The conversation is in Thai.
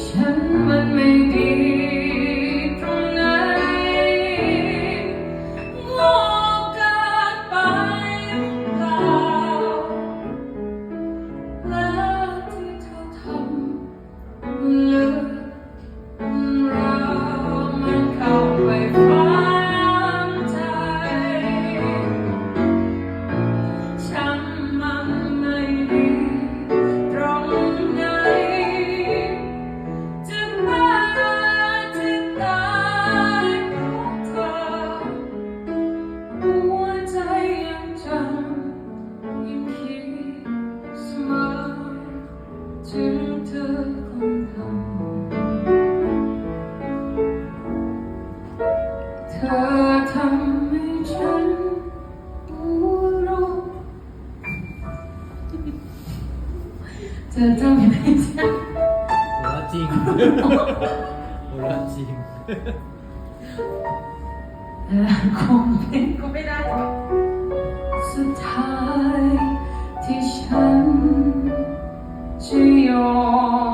ฉันมัน เธอคงทำเธอทำให้ฉันหัวเราะเธอทำให้ฉัน หัวเราะจริง หัวเราะจริงและคงเป็นก็ไม่ได้ สุดท้าย Oh.